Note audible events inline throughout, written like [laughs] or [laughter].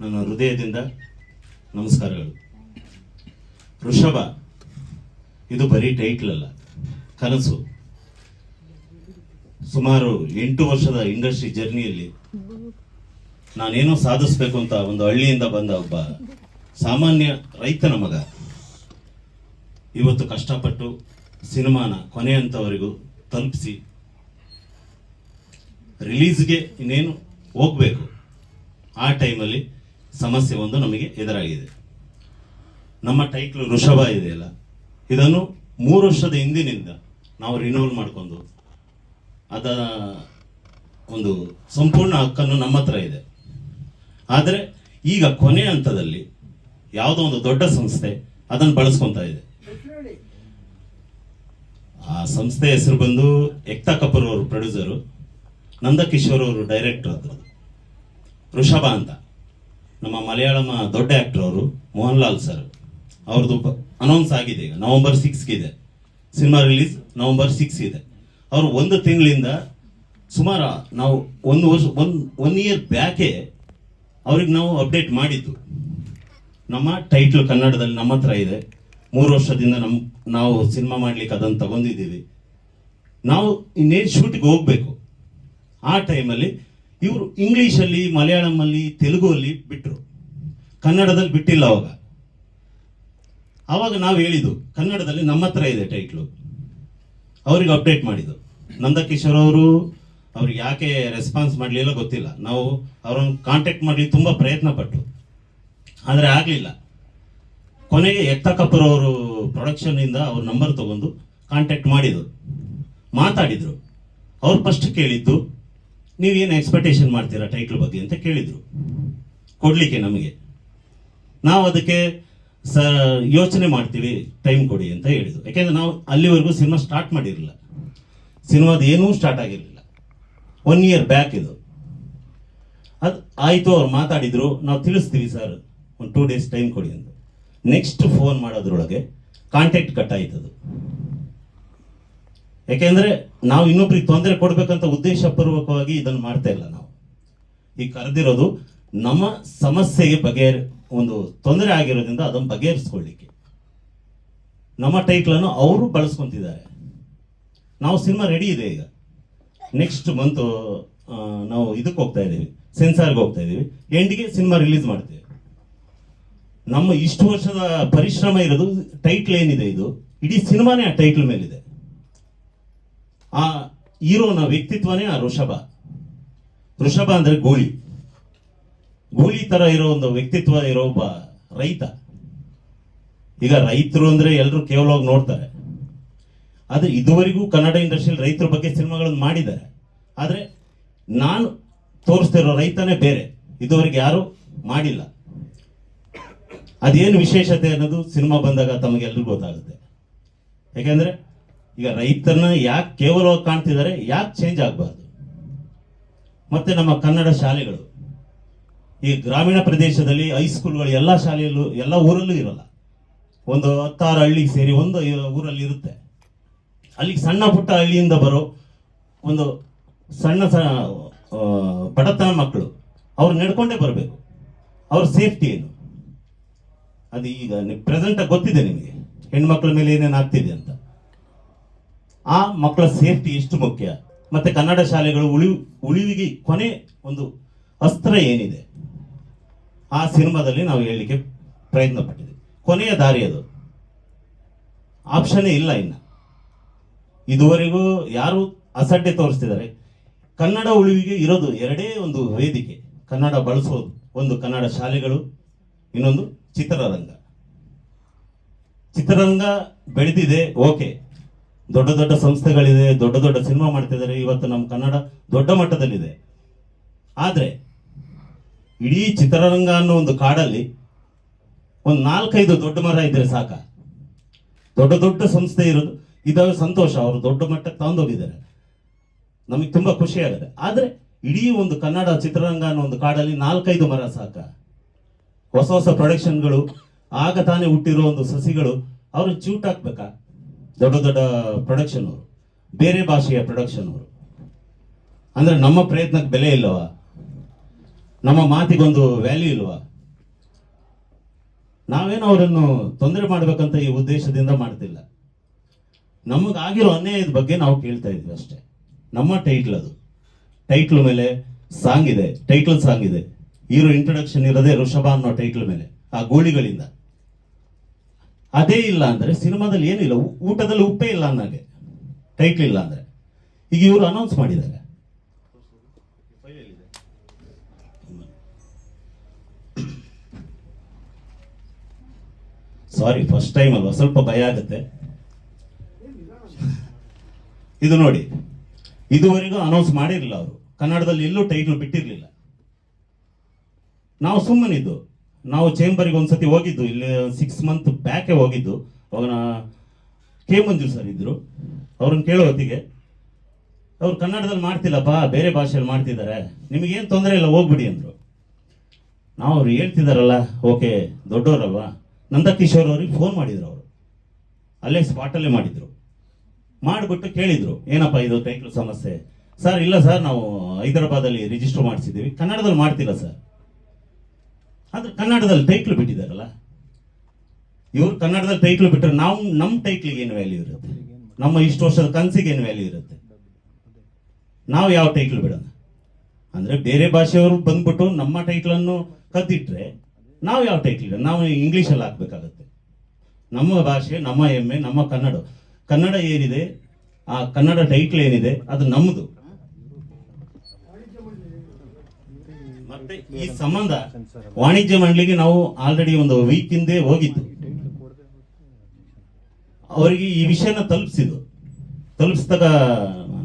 ನನ್ನ ಹೃದಯದಿಂದ ನಮಸ್ಕಾರಗಳು. ಋಷಭ ಇದು ಬರೀ ಟೈಟ್ಲ್ ಅಲ್ಲ, ಕನಸು. ಸುಮಾರು ಎಂಟು ವರ್ಷದ ಇಂಡಸ್ಟ್ರಿ ಜರ್ನಿಯಲ್ಲಿ ನಾನೇನೋ ಸಾಧಿಸ್ಬೇಕು ಅಂತ ಒಂದು ಹಳ್ಳಿಯಿಂದ ಬಂದ ಒಬ್ಬ ಸಾಮಾನ್ಯ ರೈತನ ಮಗ. ಇವತ್ತು ಕಷ್ಟಪಟ್ಟು ಸಿನಿಮಾನ ಕೊನೆ ಹಂತವರೆಗೂ ತಲುಪಿಸಿ ರಿಲೀಸ್ಗೆ ಇನ್ನೇನು ಹೋಗ್ಬೇಕು? ಆ ಟೈಮಲ್ಲಿ ಸಮಸ್ಯೆ ಒಂದು ನಮಗೆ ಎದುರಾಗಿದೆ. ನಮ್ಮ ಟೈಟ್ಲು ಋಷಭ ಇದೆಯಲ್ಲ, ಇದನ್ನು ಮೂರು ವರ್ಷದ ಹಿಂದಿನಿಂದ ನಾವು ರಿನೋವಲ್ ಮಾಡಿಕೊಂಡು ಅದರ ಒಂದು ಸಂಪೂರ್ಣ ಹಕ್ಕನ್ನು ನಮ್ಮ ಹತ್ರ ಇದೆ. ಆದರೆ ಈಗ ಕೊನೆ ಹಂತದಲ್ಲಿ ಯಾವುದೋ ಒಂದು ದೊಡ್ಡ ಸಂಸ್ಥೆ ಅದನ್ನು ಬಳಸ್ಕೊತಾ ಇದೆ. ಆ ಸಂಸ್ಥೆ ಹೆಸರು ಬಂದು ಎಕ್ತಾ ಕಪೂರ್ ಅವರು ಪ್ರೊಡ್ಯೂಸರು ನಂದಕಿಶೋರ್ ಅವರು ಡೈರೆಕ್ಟರ್ ಅದ್ರದ್ದು ಋಷಭ ಅಂತ. ನಮ್ಮ ಮಲಯಾಳಮ ದೊಡ್ಡ ಆಕ್ಟರ್ ಅವರು ಮೋಹನ್ ಲಾಲ್ ಸರ್ ಅವ್ರದ್ದು ಅನೌನ್ಸ್ ಆಗಿದೆ ಈಗ, ನವೆಂಬರ್ ಸಿಕ್ಸ್ಗೆ ಇದೆ. ಸಿನಿಮಾ ರಿಲೀಸ್ ನವೆಂಬರ್ ಸಿಕ್ಸ್ ಇದೆ. ಅವರು ಒಂದು ತಿಂಗಳಿಂದ ಸುಮಾರು ನಾವು ಒಂದು ವರ್ಷ ಒನ್ ಒನ್ ಇಯರ್ ಬ್ಯಾಕೆ ಅವ್ರಿಗೆ ನಾವು ಅಪ್ಡೇಟ್ ಮಾಡಿದ್ದು. ನಮ್ಮ ಟೈಟ್ಲ್ ಕನ್ನಡದಲ್ಲಿ ನಮ್ಮ ಹತ್ರ ಇದೆ. ಮೂರು ವರ್ಷದಿಂದ ನಮ್ಮ ನಾವು ಸಿನಿಮಾ ಮಾಡ್ಲಿಕ್ಕೆ ಅದನ್ನು ತಗೊಂಡಿದ್ದೀವಿ. ನಾವು ಇನ್ನೇನು ಶೂಟಿಗೆ ಹೋಗಬೇಕು. ಆ ಟೈಮಲ್ಲಿ ಇವರು ಇಂಗ್ಲೀಷಲ್ಲಿ ಮಲಯಾಳಮಲ್ಲಿ ತೆಲುಗುವಲ್ಲಿ ಬಿಟ್ಟರು ಕನ್ನಡದಲ್ಲಿ ಬಿಟ್ಟಿಲ್ಲ ಅವಾಗ. ಅವಾಗ ನಾವು ಹೇಳಿದ್ದು, ಕನ್ನಡದಲ್ಲಿ ನಮ್ಮ ಹತ್ರ ಇದೆ ಟೈಟ್ಲು ಅವ್ರಿಗೆ ಅಪ್ಡೇಟ್ ಮಾಡಿದ್ದು. ನಂದಕಿಶೋರ್ ಅವರು, ಅವ್ರಿಗೆ ಯಾಕೆ ರೆಸ್ಪಾನ್ಸ್ ಮಾಡಲಿಲ್ಲ ಗೊತ್ತಿಲ್ಲ. ನಾವು ಅವ್ರನ್ನ ಕಾಂಟ್ಯಾಕ್ಟ್ ಮಾಡಲಿ ತುಂಬ ಪ್ರಯತ್ನ ಪಟ್ಟು ಆದರೆ ಆಗಲಿಲ್ಲ. ಕೊನೆಗೆ ಎತ್ತ ಕಪೂರ್ ಅವರು ಪ್ರೊಡಕ್ಷನ್ನಿಂದ ಅವ್ರ ನಂಬರ್ ತಗೊಂಡು ಕಾಂಟ್ಯಾಕ್ಟ್ ಮಾಡಿದರು ಮಾತಾಡಿದರು. ಅವ್ರು ಫಸ್ಟ್ ಕೇಳಿದ್ದು ನೀವೇನು ಎಕ್ಸ್ಪೆಕ್ಟೇಷನ್ ಮಾಡ್ತೀರಾ ಟೈಟ್ಲ್ ಬಗ್ಗೆ ಅಂತ ಕೇಳಿದರು. ಕೊಡಲಿಕ್ಕೆ ನಮಗೆ. ನಾವು ಅದಕ್ಕೆ ಸ, ಯೋಚನೆ ಮಾಡ್ತೀವಿ ಟೈಮ್ ಕೊಡಿ ಅಂತ ಹೇಳಿದ್ರು. ಯಾಕೆಂದ್ರೆ ನಾವು ಅಲ್ಲಿವರೆಗೂ ಸಿನಿಮಾ ಸ್ಟಾರ್ಟ್ ಮಾಡಿರಲಿಲ್ಲ. ಸಿನಿಮಾದ ಏನೂ ಸ್ಟಾರ್ಟ್ ಆಗಿರಲಿಲ್ಲ. ಒನ್ ಇಯರ್ ಬ್ಯಾಕ್ ಇದು. ಅದು ಆಯಿತು, ಅವ್ರು ಮಾತಾಡಿದ್ರು, ನಾವು ತಿಳಿಸ್ತೀವಿ ಸರ್, ಒಂದು ಟೂ ಡೇಸ್ ಟೈಮ್ ಕೊಡಿ ಅಂತ. ನೆಕ್ಸ್ಟ್ ಫೋನ್ ಮಾಡೋದ್ರೊಳಗೆ ಕಾಂಟ್ಯಾಕ್ಟ್ ಕಟ್ ಆಯ್ತದು. ಯಾಕೆಂದ್ರೆ ನಾವು ಇನ್ನೊಬ್ರಿಗೆ ತೊಂದರೆ ಕೊಡಬೇಕಂತ ಉದ್ದೇಶಪೂರ್ವಕವಾಗಿ ಇದನ್ನು ಮಾಡ್ತಾ ಇಲ್ಲ ನಾವು. ಈಗ ಕರೆದಿರೋದು ನಮ್ಮ ಸಮಸ್ಯೆಗೆ ಬಗೆಹರಿ, ಒಂದು ತೊಂದರೆ ಆಗಿರೋದ್ರಿಂದ ಅದನ್ನು ಬಗೆಹರಿಸ್ಕೊಳ್ಳಿಕ್ಕೆ. ನಮ್ಮ ಟೈಟ್ಲನ್ನು ಅವರು ಬಳಸ್ಕೊತಿದ್ದಾರೆ. ನಾವು ಸಿನಿಮಾ ರೆಡಿ ಇದೆ ಈಗ. ನೆಕ್ಸ್ಟ್ ಮಂತ್ ನಾವು ಇದಕ್ಕೆ ಹೋಗ್ತಾ ಇದ್ದೀವಿ. ಸೆನ್ಸಾರ್ಗೆ ಹೋಗ್ತಾ ಇದ್ದೀವಿ. ಎಂಡಿಗೆ ಸಿನಿಮಾ ರಿಲೀಸ್ ಮಾಡ್ತೀವಿ. ನಮ್ಮ ಇಷ್ಟು ವರ್ಷದ ಪರಿಶ್ರಮ ಇರೋದು ಟೈಟ್ಲ್ ಏನಿದೆ ಇದು? ಇಡೀ ಸಿನಿಮಾನೇ ಆ ಟೈಟ್ಲ್ ಮೇಲಿದೆ. ಆ ಹೀರೋನ ವ್ಯಕ್ತಿತ್ವನೇ ಆ ಋಷಭ. ಋಷಭ ಅಂದ್ರೆ ಗೋಳಿ. ಗೋಳಿ ತರ ಇರೋ ಒಂದು ವ್ಯಕ್ತಿತ್ವ ಇರೋ ಒಬ್ಬ ರೈತ. ಈಗ ರೈತರು ಅಂದರೆ ಎಲ್ಲರೂ ಕೇವಲವಾಗಿ ನೋಡ್ತಾರೆ. ಆದ್ರೆ ಇದುವರೆಗೂ ಕನ್ನಡ ಇಂಡಸ್ಟ್ರಿಯಲ್ಲಿ ರೈತರ ಬಗ್ಗೆ ಸಿನಿಮಾಗಳನ್ನು ಮಾಡಿದ್ದಾರೆ. ಆದ್ರೆ ನಾನು ತೋರಿಸ್ತಿರೋ ರೈತನೇ ಬೇರೆ. ಇದುವರೆಗೆ ಯಾರು ಮಾಡಿಲ್ಲ. ಅದೇನು ವಿಶೇಷತೆ ಅನ್ನೋದು ಸಿನಿಮಾ ಬಂದಾಗ ತಮಗೆಲ್ಲರಿಗೂ ಗೊತ್ತಾಗುತ್ತೆ. ಯಾಕೆಂದ್ರೆ ಈಗ ರೈತರನ್ನ ಯಾಕೆ ಕೇವಲವಾಗಿ ಕಾಣ್ತಿದ್ದಾರೆ, ಯಾಕೆ ಚೇಂಜ್ ಆಗಬಾರ್ದು? ಮತ್ತೆ ನಮ್ಮ ಕನ್ನಡ ಶಾಲೆಗಳು, ಈ ಗ್ರಾಮೀಣ ಪ್ರದೇಶದಲ್ಲಿ ಹೈಸ್ಕೂಲ್ಗಳು ಎಲ್ಲ ಶಾಲೆಯಲ್ಲೂ, ಎಲ್ಲ ಊರಲ್ಲೂ ಇರಲ್ಲ. ಒಂದು ಹತ್ತಾರು ಹಳ್ಳಿಗೆ ಸೇರಿ ಒಂದು ಊರಲ್ಲಿ ಇರುತ್ತೆ. ಅಲ್ಲಿಗೆ ಸಣ್ಣ ಪುಟ್ಟ ಹಳ್ಳಿಯಿಂದ ಬರೋ ಒಂದು ಸಣ್ಣ ಸ ಬಡತನ ಮಕ್ಕಳು, ಅವ್ರು ನಡ್ಕೊಂಡೇ ಬರಬೇಕು. ಅವ್ರ ಸೇಫ್ಟಿ ಏನು? ಅದು ಈಗ ಪ್ರೆಸೆಂಟಾಗಿ ಗೊತ್ತಿದೆ ನಿಮಗೆ. ಹೆಣ್ಮಕ್ಳ ಮೇಲೆ ಏನೇನು ಆಗ್ತಿದೆ ಅಂತ. ಆ ಮಕ್ಕಳ ಸೇಫ್ಟಿ ಎಷ್ಟು ಮುಖ್ಯ? ಮತ್ತೆ ಕನ್ನಡ ಶಾಲೆಗಳು ಉಳಿ ಉಳಿವಿಗೆ ಕೊನೆ ಒಂದು ಅಸ್ತ್ರ ಏನಿದೆ? ಆ ಸಿನಿಮಾದಲ್ಲಿ ನಾವು ಹೇಳಲಿಕ್ಕೆ ಪ್ರಯತ್ನ ಪಟ್ಟಿದೆ ಕೊನೆಯ ದಾರಿ ಅದು. ಆಪ್ಷನ್ನೇ ಇಲ್ಲ ಇನ್ನು. ಇದುವರೆಗೂ ಯಾರು ಅಸಡ್ಡೆ ತೋರಿಸ್ತಿದ್ದಾರೆ? ಕನ್ನಡ ಉಳಿವಿಗೆ ಇರೋದು ಎರಡೇ ಒಂದು ವೇದಿಕೆ. ಕನ್ನಡ ಬಳಸೋದು ಒಂದು ಕನ್ನಡ ಶಾಲೆಗಳು, ಇನ್ನೊಂದು ಚಿತ್ರರಂಗ. ಚಿತ್ರರಂಗ ಬೆಳೆದಿದೆ, ಓಕೆ. ದೊಡ್ಡ ದೊಡ್ಡ ಸಂಸ್ಥೆಗಳಿದೆ, ದೊಡ್ಡ ದೊಡ್ಡ ಸಿನಿಮಾ ಮಾಡ್ತಿದ್ದಾರೆ. ಇವತ್ತು ನಮ್ಮ ಕನ್ನಡ ದೊಡ್ಡ ಮಟ್ಟದಲ್ಲಿದೆ. ಆದರೆ, ಇಡೀ ಚಿತ್ರರಂಗ ಅನ್ನೋ ಒಂದು ಕಾಡಲ್ಲಿ ಒಂದು ನಾಲ್ಕೈದು ದೊಡ್ಡ ಮರ ಇದ್ರೆ ಸಾಕ. ದೊಡ್ಡ ದೊಡ್ಡ ಸಂಸ್ಥೆ ಇರೋದು. ಇದಾಗ ಸಂತೋಷ. ಅವರು ದೊಡ್ಡ ಮಟ್ಟಕ್ಕೆ ತಗೊಂಡೋಗಿದ್ದಾರೆ ನಮಗೆ ತುಂಬಾ ಖುಷಿ ಆಗುತ್ತೆ. ಆದ್ರೆ, ಇಡೀ ಒಂದು ಕನ್ನಡ ಚಿತ್ರರಂಗ ಅನ್ನೋ ಒಂದು ಕಾಡಲ್ಲಿ ನಾಲ್ಕೈದು ಮರ ಸಾಕ. ಹೊಸ ಹೊಸ ಪ್ರೊಡಕ್ಷನ್ಗಳು, ಆಗ ತಾನೇ ಹುಟ್ಟಿರೋ ಒಂದು ಸಸಿಗಳು ಅವರು ಚೂಟ್ ಹಾಕ್ಬೇಕಾ? ದೊಡ್ಡ ದೊಡ್ಡ ಪ್ರೊಡಕ್ಷನ್ ಅವರು. ಬೇರೆ ಭಾಷೆಯ ಪ್ರೊಡಕ್ಷನ್ ಅವರು. ಅಂದ್ರೆ ನಮ್ಮ ಪ್ರಯತ್ನಕ್ಕೆ ಬೆಲೆ ಇಲ್ಲವಾ? ನಮ್ಮ ಮಾತಿಗೊಂದು ವ್ಯಾಲ್ಯೂ ಇಲ್ವಾ? ನಾವೇನು ಅವರನ್ನು ತೊಂದರೆ ಮಾಡ್ಬೇಕಂತ ಈ ಉದ್ದೇಶದಿಂದ ಮಾಡ್ತಿಲ್ಲ. ನಮಗಾಗಿರೋ ಅನ್ಯಾಯದ ಬಗ್ಗೆ ನಾವು ಕೇಳ್ತಾ ಇದ್ವಿ ಅಷ್ಟೇ. ನಮ್ಮ ಟೈಟ್ಲ್ ಅದು. ಟೈಟ್ಲ್ ಮೇಲೆ ಸಾಂಗ್ ಇದೆ. ಟೈಟ್ಲ್ ಸಾಂಗ್ ಇದೆ. ಹೀರೋ ಇಂಟ್ರೊಡಕ್ಷನ್ ಇರೋದೇ ಋಷಭ ಅನ್ನೋ ಟೈಟ್ಲ್ ಮೇಲೆ, ಆ ಗೋಳಿಗಳಿಂದ. ಅದೇ ಇಲ್ಲ ಅಂದ್ರೆ ಸಿನಿಮಾದಲ್ಲಿ ಏನಿಲ್ಲ ಊಟದಲ್ಲಿ ಉಪ್ಪೇ ಇಲ್ಲ ಅನ್ನಂಗೆ ಟೈಟ್ಲ್ ಇಲ್ಲ ಅಂದ್ರೆ. ಈಗ ಇವರು ಅನೌನ್ಸ್ ಮಾಡಿದ್ದಾರೆ. ಸಾರಿ ಫಸ್ಟ್ ಟೈಮ್ ಅಲ್ವಾ? ಸ್ವಲ್ಪ ಭಯ ಆಗುತ್ತೆ. ಇದು ನೋಡಿ. ಇದುವರೆಗೂ ಅನೌನ್ಸ್ ಮಾಡಿರಲಿಲ್ಲ ಅವರು. ಕನ್ನಡದಲ್ಲಿ ಎಲ್ಲೂ ಟೈಟ್ಲ್ ಬಿಟ್ಟಿರಲಿಲ್ಲ. ನಾವು ಸುಮ್ಮನಿದ್ದು. ನಾವು ಚೇಂಬರ್ಗೆ ಒಂದ್ಸತಿ ಹೋಗಿದ್ದು, ಇಲ್ಲಿ ಸಿಕ್ಸ್ ಮಂತ್ ಬ್ಯಾಕೆ ಹೋಗಿದ್ದು. ಅವಾಗ ಕೆ ಮಂಜು ಸರ್ ಇದ್ದರು ಅವ್ರನ್ನ ಕೇಳೋ ಹೊತ್ತಿಗೆ, ಅವ್ರು ಕನ್ನಡದಲ್ಲಿ ಮಾಡ್ತಿಲ್ಲಪ್ಪ, ಬೇರೆ ಭಾಷೆಯಲ್ಲಿ ಮಾಡ್ತಿದ್ದಾರೆ. ನಿಮಗೇನು ತೊಂದರೆ ಇಲ್ಲ, ಹೋಗ್ಬಿಡಿ ಅಂದರು. ನಾವು ಅವ್ರು ಹೇಳ್ತಿದ್ದಾರಲ್ಲ ಓಕೆ ದೊಡ್ಡವರಲ್ವಾ ನಂದಕಿಶೋರ್ ಅವ್ರಿಗೆ ಫೋನ್ ಮಾಡಿದ್ರು ಅವರು. ಅಲ್ಲೇ ಸ್ಪಾಟಲ್ಲೇ ಮಾಡಿದ್ರು. ಮಾಡಿಬಿಟ್ಟು ಕೇಳಿದ್ರು, ಏನಪ್ಪ ಇದು ಟೈಟ್ಲ್ ಸಮಸ್ಯೆ? ಸರ್, ಇಲ್ಲ ಸರ್, ನಾವು ಹೈದರಾಬಾದಲ್ಲಿ ರಿಜಿಸ್ಟರ್ ಮಾಡಿಸಿದ್ದೀವಿ. ಕನ್ನಡದಲ್ಲಿ ಮಾಡ್ತಿಲ್ಲ ಸರ್. ಆದ್ರೆ ಕನ್ನಡದಲ್ಲಿ ಟೈಟ್ಲ್ ಬಿಟ್ಟಿದ್ದಾರಲ್ಲ? ಇವರು ಕನ್ನಡದಲ್ಲಿ ಟೈಟ್ಲ್ ಬಿಟ್ಟರೆ ನಾವು ನಮ್ಮ ಟೈಟ್ಲಿಗೆ ಏನು ವ್ಯಾಲ್ಯೂ ಇರುತ್ತೆ? ನಮ್ಮ ಇಷ್ಟು ವರ್ಷದ ಕನಸಿಗೆ ಏನು ವ್ಯಾಲ್ಯೂ ಇರುತ್ತೆ? ನಾವು ಯಾವ ಟೈಟ್ಲ್ ಬಿಡೋಣ? ಅಂದರೆ ಬೇರೆ ಭಾಷೆಯವರು ಬಂದ್ಬಿಟ್ಟು ನಮ್ಮ ಟೈಟ್ಲನ್ನು ಕದ್ದಿಟ್ರೆ ನಾವು ಯಾವ ಟೈಟ್ಲ್ ನಾವು ಇಂಗ್ಲೀಷಲ್ಲಿ ಹಾಕ್ಬೇಕಾಗತ್ತೆ. ನಮ್ಮ ಭಾಷೆ, ನಮ್ಮ ಹೆಮ್ಮೆ, ನಮ್ಮ ಕನ್ನಡ. ಕನ್ನಡ ಏನಿದೆ? ಆ ಕನ್ನಡ ಟೈಟ್ಲ್ ಏನಿದೆ? ಅದು ನಮ್ಮದು ಮತ್ತೆ ಈ ಸಂಬಂಧ ವಾಣಿಜ್ಯ ಮಂಡಳಿಗೆ ನಾವು ಆಲ್ರೆಡಿ ಒಂದು ವೀಕ್ ಹಿಂದೆ ಹೋಗಿದ್ದು. ಅವರಿಗೆ ಈ ವಿಷಯನ ತಲುಪಿಸಿದ್ದು. ತಲುಪಿಸಿದಾಗ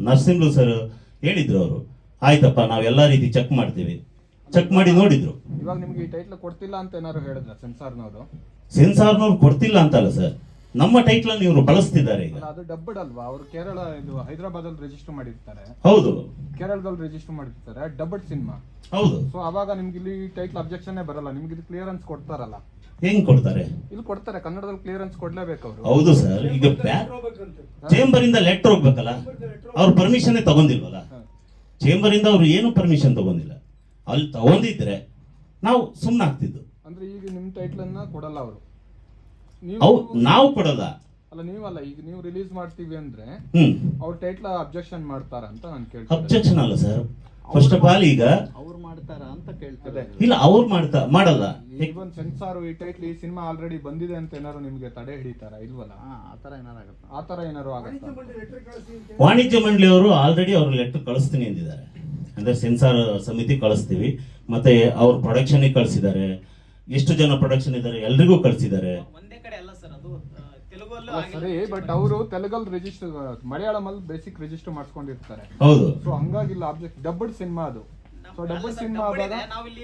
ನರಸಿಂಹ ಸರ್ ಹೇಳಿದ್ರು ಅವರು ಆಯ್ತಪ್ಪ ನಾವೆಲ್ಲ ರೀತಿ ಚೆಕ್ ಮಾಡ್ತೀವಿ. ಚೆಕ್ ಮಾಡಿ ನೋಡಿದ್ರು. ಇವಾಗ ನಿಮಗೆ ಈ ಟೈಟ್ಲ್ ಕೊಡ್ತಿಲ್ಲ ಅಂತ ಏನಾದ್ರು ಹೇಳಿದ್ರು ಸೆನ್ಸಾರ್ನವರು ಸೆನ್ಸಾರ್ನವ್ರು ಕೊಡ್ತಿಲ್ಲ ಅಂತಲ್ಲ ಸರ್ ನಮ್ಮ ಟೈಟಲ್ ಅನ್ನು ಇವರು ಬಳಸ್ತಿದ್ದಾರೆ ಈಗ. ಅದು ಡಬ್ಬಡ್ ಅಲ್ವಾ? ಅವರು ಕೇರಳ ಇದು ಹೈದರಾಬಾದ್ ಅಲ್ಲಿ ರಿಜಿಸ್ಟರ್ ಮಾಡಿರ್ತಾರೆ. ಹೌದು. ಕೇರಳದಲ್ಲಿ ರಿಜಿಸ್ಟರ್ ಮಾಡಿರ್ತಾರೆ. ಡಬ್ಬಡ್ ಸಿನಿಮಾ. ಹೌದು. ಸೊ ಅವಾಗ ನಿಮ್ಗೆ ಇಲ್ಲಿ ಟೈಟ್ಲ್ ಅಬ್ಜೆಕ್ಷನ್ ಬರಲ್ಲ. ನಿಮ್ಗೆ ಇದು ಕ್ಲಿಯರೆನ್ಸ್ ಕೊಡ್ತಾರಲ್ಲ. ಹೆಂಗ್ ಕೊಡ್ತಾರೆ? ಇಲ್ಲಿ ಕೊಡ್ತಾರೆ. ಕನ್ನಡದಲ್ಲಿ ಕ್ಲಿಯರೆನ್ಸ್ ಕೊಡ್ಲೇಬೇಕು ಅವರು. ಹೌದು ಸರ್ ಈಗ ಚೇಂಬರ್ ಇಂದ ಲೆಟರ್ ಹೋಗ್ಬೇಕಲ್ಲ? ಅವ್ರ ಪರ್ಮಿಷನ್ ತಗೊಂಡಿಲ್ವಲ್ಲ? ಚೇಂಬರ್ ಇಂದ ಅವ್ರು ಏನು ಪರ್ಮಿಷನ್ ತಗೊಂಡಿಲ್ಲ? ಅಲ್ಲಿ ತಗೊಂಡಿದ್ರೆ ನಾವು ಸುಮ್ಮನಾಗ್ತಿದ್ದು ಅಂದ್ರೆ ಈಗ ನಿಮ್ ಟೈಟ್ಲ್ ಅನ್ನ ಕೊಡಲ್ಲ ಅವರು. ಅವು ನೀವು ನಾವು ಕೊಡೋದ. ಅಲ್ಲ ನೀವಲ್ಲ ಈಗ ನೀವು ರಿಲೀಸ್ ಮಾಡ್ತೀವಿ ಅಂದ್ರೆ ಅವ್ರ ಟೈಟ್ಲ್ ಅಬ್ಜೆಕ್ಷನ್ ಮಾಡ್ತಾರ ಅಂತ ನಾನು ಕೇಳ್ತೀನಿ. ಅಬ್ಜೆಕ್ಷನ್ ಅಲ್ಲ ಸರ್ ಫಸ್ಟ್ ಆಫ್ ಆಲ್ ಈಗ ಅವ್ರು ಮಾಡ್ತಾರ ಅಂತ ಕೇಳ್ತಾರೆ ಇಲ್ಲ ಅವ್ರು ಮಾಡ್ತಾ ಮಾಡಲ್ಲ. ಒಂದ್ ಸೆನ್ಸಾರ್ ಈ ಟೈಟ್ಲ್ ಈ ಸಿನಿಮಾ ಆಲ್ರೆಡಿ ಬಂದಿದೆ ಅಂತ ಏನಾರು ನಿಮ್ಗೆ ತಡೆ ಹಿಡಿತಾರ ಇಲ್ವಲ್ಲ? ಆತರ ಏನಾರ ಆಗುತ್ತಾ. ಆ ತರ ಏನಾರು ಆಗತ್ತಾ? ವಾಣಿಜ್ಯ ಮಂಡಳಿಯವರು ಆಲ್ರೆಡಿ ಅವ್ರ ಲೆಟರ್ ಕಳಿಸ್ತೀನಿ ಅಂದಿದ್ದಾರೆ. ಅಂದ್ರೆ ಸೆನ್ಸಾರ್ ಸಮಿತಿ ಕಳಿಸ್ತೀವಿ. ಮತ್ತೆ ಅವ್ರ ಪ್ರೊಡಕ್ಷನ್ ಕಳಿಸಿದ್ದಾರೆ. ಎಷ್ಟು ಜನ ಪ್ರೊಡಕ್ಷನ್ ಇದ್ದಾರೆ? ಎಲ್ರಿಗೂ ಕಳಿಸಿದ್ದಾರೆ ಒಂದೇ ಕಡೆ ಅಲ್ಲ ಸರ್ ಅದು ಆ, ತೆಲುಗಲ್ಲೂ ಅಲ್ಲ, ಆಗಿಲ್ಲ. ಸರಿ ಬಟ್ ಅವರು ತೆಲುಗಲ್ಲಿ ರಿಜಿಸ್ಟರ್ ಮಲಯಾಳಂ ಅಲ್ಲಿ ಬೇಸಿಕ್ ರಿಜಿಸ್ಟರ್ ಮಾಡ್ಕೊಂಡಿರ್ತಾರೆ ಹೌದು. ಸೊ ಹಂಗಾಗಿಲ್ಲ ಆಬ್ಜೆಕ್ಟ್ ಡಬ್ಬಡ್ ಸಿನಿಮಾ ಅದು. ಸೊ ಸರ್, ಸಿನಿಮಾ ಆದಾಗ. ನಾವಿಲ್ಲಿ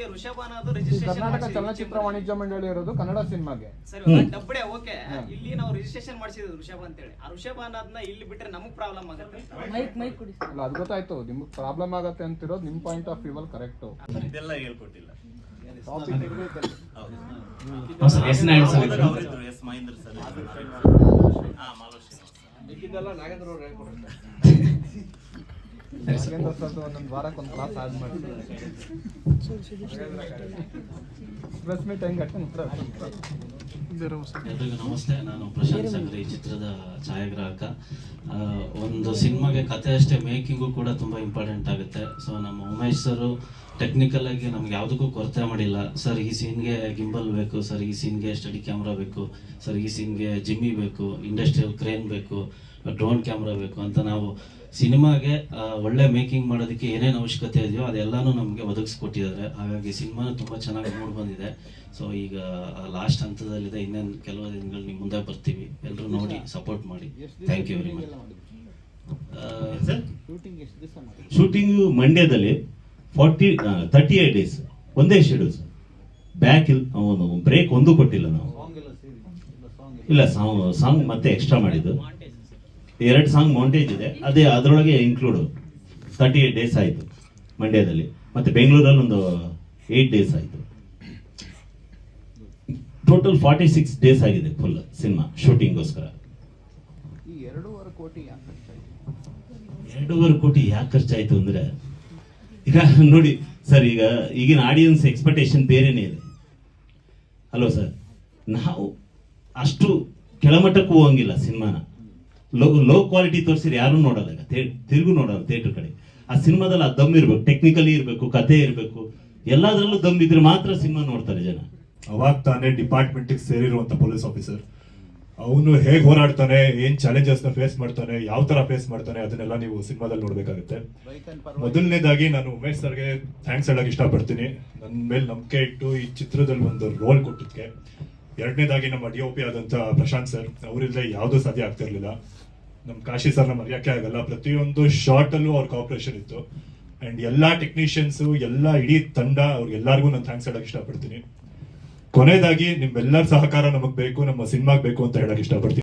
ರಿಜಿಸ್ಟ್ರೇಷನ್ ಕರ್ನಾಟಕ ಚಲನಚಿತ್ರ ವಾಣಿಜ್ಯ ಮಂಡಳಿ ಇರೋದು ಕನ್ನಡ ಸಿನಿಮಾಗೆ. ಸರಿ. ಡಬ್ಬಡೆ ಓಕೆ. ಇಲ್ಲಿ ನಾವು ರಿಜಿಸ್ಟ್ರೇಷನ್ ಮಾಡಿಸಿದ್ವಿ ಋಷಭ ಅಂತೇಳಿ. ಆ ಋಷಭ ಅನ್ನೋದನ್ನ ಇಲ್ಲಿ ಬಿಟ್ರೆ ನಮಗೆ ಪ್ರಾಬ್ಲಮ್ ಆಗುತ್ತೆ. ಅಲ್ಲ ಅದು ಗೊತ್ತಾಯ್ತು. ನಿಮ್ಗೆ ಪ್ರಾಬ್ಲಮ್ ಆಗತ್ತೆ ಅಂತಿರೋದು ನಿಮ್ ಪಾಯಿಂಟ್ ಆಫ್ ವ್ಯೂ ಅಲ್ಲಿ ಕರೆಕ್ಟ್ ಇದೆಲ್ಲ ಹೇಳ್ಕೊಟ್ಟಿಲ್ಲ. ಸರ್ ಎಸ್ ಹೇಳ್ಕೊಡ್ತಾರೆ ಸರ್. ಇದ್ರು. S Mahendra sir. ಹಾ [laughs] ನಮಸ್ತೆ. ನಾನು ಪ್ರಶಾಂತ್ ಸಂಗ್ರಿ ಚಿತ್ರದ ಛಾಯಾಗ್ರಾಹಕ. ಒಂದು ಸಿನಿಮಾಗೆ ಕತೆ ಅಷ್ಟೇ, ಮೇಕಿಂಗು ಕೂಡ ತುಂಬ ಇಂಪಾರ್ಟೆಂಟ್ ಆಗುತ್ತೆ. ಸೊ ನಮ್ಮ ಉಮೇಶ್ ಸರ್ ಟೆಕ್ನಿಕಲ್ ಆಗಿ ನಮ್ಗೆ ಯಾವುದಕ್ಕೂ ಕೊರತೆ ಮಾಡಿಲ್ಲ. ಸರ್, ಈ ಸೀನ್ಗೆ ಗಿಂಬಲ್ ಬೇಕು, ಸರ್, ಈ ಸೀನ್ಗೆ ಸ್ಟಡಿ ಕ್ಯಾಮ್ರಾ ಬೇಕು, ಸರ್, ಈ ಸೀನ್ಗೆ ಜಿಮ್ಮಿ ಬೇಕು ಇಂಡಸ್ಟ್ರಿಯಲ್ ಕ್ರೇನ್ ಬೇಕು ಡ್ರೋನ್ ಕ್ಯಾಮ್ರಾ ಬೇಕು ಅಂತ ನಾವು ಸಿನಿಮಾಗೆ ಒಳ್ಳೆ ಮೇಕಿಂಗ್ ಮಾಡೋದಕ್ಕೆ ಏನೇನು ಅವಶ್ಯಕತೆ ಇದೆಯೋ ಅದೆಲ್ಲಾನು ನಮಗೆ ಒದಗಿಸ್ಕೊಟ್ಟಿದ್ದಾರೆ. ಹಾಗಾಗಿ ಸಿನಿಮಾನು ತುಂಬ ಚೆನ್ನಾಗಿ ಮೂಡ್ ಬಂದಿದೆ. ಸೊ ಈಗ ಲಾಸ್ಟ್ ಹಂತದಲ್ಲಿದೆ. ಇನ್ನೇನು ಕೆಲವು ದಿನಗಳು ನಿಮ್ಮ ಮುಂದೆ ಬರ್ತೀವಿ. ಎಲ್ಲರೂ ನೋಡಿ ಸಪೋರ್ಟ್ ಮಾಡಿ. Thank you very much shooting ಮಂಡ್ಯದಲ್ಲಿ ಫಾರ್ಟಿ ತರ್ಟಿ ಏಟ್ ಡೇಸ್ ಒಂದೇ ಶೆಡ್ಯೂಲ್ ಸರ್ ಬ್ಯಾಕ್ ಇಲ್ ಬ್ರೇಕ್ ಒಂದು ಕೊಟ್ಟಿಲ್ಲ ನಾವು. ಇಲ್ಲ ಸಾಂಗ್ ಸಾಂಗ್ ಮತ್ತೆ ಎಕ್ಸ್ಟ್ರಾ ಮಾಡಿದ್ದು. ಎರಡು ಸಾಂಗ್ ಮೌಂಟೇಜ್ ಇದೆ. ಅದೇ ಅದರೊಳಗೆ ಇನ್ಕ್ಲೂಡ್ ತರ್ಟಿ ಏಟ್ ಡೇಸ್ ಆಯಿತು ಮಂಡ್ಯದಲ್ಲಿ. ಮತ್ತೆ ಬೆಂಗಳೂರಲ್ಲಿ ಒಂದು ಏಟ್ ಡೇಸ್ ಆಯಿತು. ಟೋಟಲ್ ಫಾರ್ಟಿ ಸಿಕ್ಸ್ ಡೇಸ್ ಆಗಿದೆ ಫುಲ್ ಸಿನಿಮಾ ಶೂಟಿಂಗ್ಗೋಸ್ಕರ ಎರಡೂವರೆ ಕೋಟಿ ಯಾಕೆ ಖರ್ಚಾಯಿತು? ಅಂದರೆ ಕೋಟಿ ಯಾಕೆ ಖರ್ಚಾಯ್ತು ಅಂದ್ರೆ ಈಗ ನೋಡಿ ಸರ್ ಈಗ ಈಗಿನ ಆಡಿಯನ್ಸ್ ಎಕ್ಸ್ಪೆಕ್ಟೇಷನ್ ಬೇರೆನೇ ಇದೆ. ಅಲ್ವಾ ಸರ್ ನಾವು ಅಷ್ಟು ಕೆಳಮಟ್ಟಕ್ಕೆ ಹೋಗಂಗಿಲ್ಲ ಸಿನಿಮಾನ. ಲೋ ಲೋ ಕ್ವಾಲಿಟಿ ತೋರಿಸಿದ್ರೆ ಯಾರು ಥೇ- ತಿರುಗು ನೋಡೋದು ಥಿಯೇಟರ್ ಕಡೆ. ಆ ಸಿನಿಮಾದಲ್ಲಿ ಆ ದಮ್ ಇರಬೇಕು ಟೆಕ್ನಿಕಲಿ ಇರಬೇಕು ಕತೆ ಇರಬೇಕು, ಎಲ್ಲದರಲ್ಲೂ ದಮ್ ಇದ್ರೆ ಮಾತ್ರ ಸಿನಿಮಾ ನೋಡ್ತಾರೆ ಜನ. ಅವಾಗ ತಾನೇ ಡಿಪಾರ್ಟ್ಮೆಂಟಿಗೆ ಸೇರಿರುವಂತ ಪೊಲೀಸ್ ಆಫೀಸರ್ ಅವನು ಹೇಗೆ ಹೋರಾಡ್ತಾನೆ, ಏನ್ ಚಾಲೆಂಜಸ್ನ ಫೇಸ್ ಮಾಡ್ತಾನೆ, ಯಾವ ತರ ಫೇಸ್ ಮಾಡ್ತಾನೆ, ಅದನ್ನೆಲ್ಲ ನೀವು ಸಿನಿಮಾದಲ್ಲಿ ನೋಡಬೇಕಾಗುತ್ತೆ. ಮೊದಲನೇದಾಗಿ ನಾನು ಉಮೇಶ್ ಸರ್ಗೆ ಥ್ಯಾಂಕ್ಸ್ ಹೇಳಕ್ ಇಷ್ಟಪಡ್ತೀನಿ. ನನ್ನ ಮೇಲೆ ನಂಬಿಕೆ ಇಟ್ಟು ಈ ಚಿತ್ರದಲ್ಲಿ ಒಂದು ರೋಲ್ ಕೊಟ್ಟಿದ್ಕೆ. ಎರಡನೇದಾಗಿ ನಮ್ಮ ಡಿ ಒ ಪಿ ಆದಂತ ಪ್ರಶಾಂತ್ ಸರ್ ಅವರಿಲ್ಲದೆ ಯಾವುದೂ ಸಾಧ್ಯ ಆಗ್ತಾ ಇರಲಿಲ್ಲ. ನಮ್ಮ ಕಾಶಿ ಸರ್ನ ಮರೆಯೋಕ್ಕೆ ಆಗಲ್ಲ. ಪ್ರತಿಯೊಂದು ಶಾರ್ಟ್ ಅಲ್ಲೂ ಅವ್ರ ಕಾಪರೇಷನ್ ಇತ್ತು. ಅಂಡ್ ಎಲ್ಲಾ ಟೆಕ್ನಿಷಿಯನ್ಸ್ ಎಲ್ಲ ಇಡೀ ತಂಡ ಅವ್ರಿಗೆಲ್ಲರಿಗೂ ನಾನು ಥ್ಯಾಂಕ್ಸ್ ಹೇಳಕ್ ಇಷ್ಟಪಡ್ತೀನಿ. ಕೊನೆಯದಾಗಿ ನಿಮ್ಮೆಲ್ಲರ ಸಹಕಾರ ನಮಗ್ ಬೇಕು, ನಮ್ಮ ಸಿನಿಮಾಗೆ ಬೇಕು ಅಂತ ಹೇಳಕ್ ಇಷ್ಟಪಡ್ತೀನಿ.